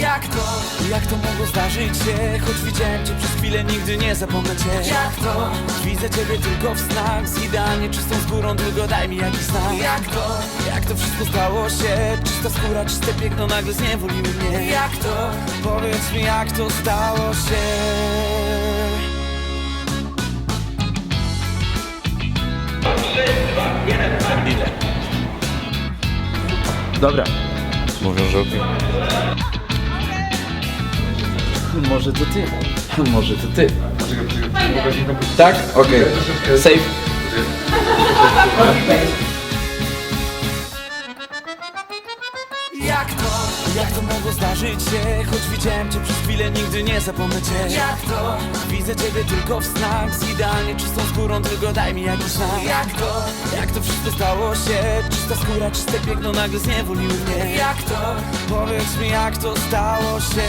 Jak to? Jak to mogło zdarzyć się? Choć widziałem cię przez chwilę, nigdy nie zapomnę cię Jak to? Widzę ciebie tylko w snach Z idealnie czystą skórą, tylko daj mi jakiś znak Jak to? Jak to wszystko stało się? Czysta skóra, czyste piękno nagle zniewoliły mnie Jak to? Powiedz mi jak to stało się Dobra. Mówią, że okej. Może to ty. Może to ty. Tak? Okej. Safe. Jak to? Jak to mogło zdarzyć się? Choć widziałem cię przez chwilę, nigdy nie zapomnę cię Jak to? Widzę ciebie tylko w snach Z idealnie czystą skórą, tylko daj mi jakiś znak Jak to? Jak to wszystko stało się? Czysta skóra, czyste piękno nagle zniewoliły mnie Jak to? Powiedz mi jak to stało się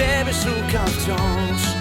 ciebie szukam wciąż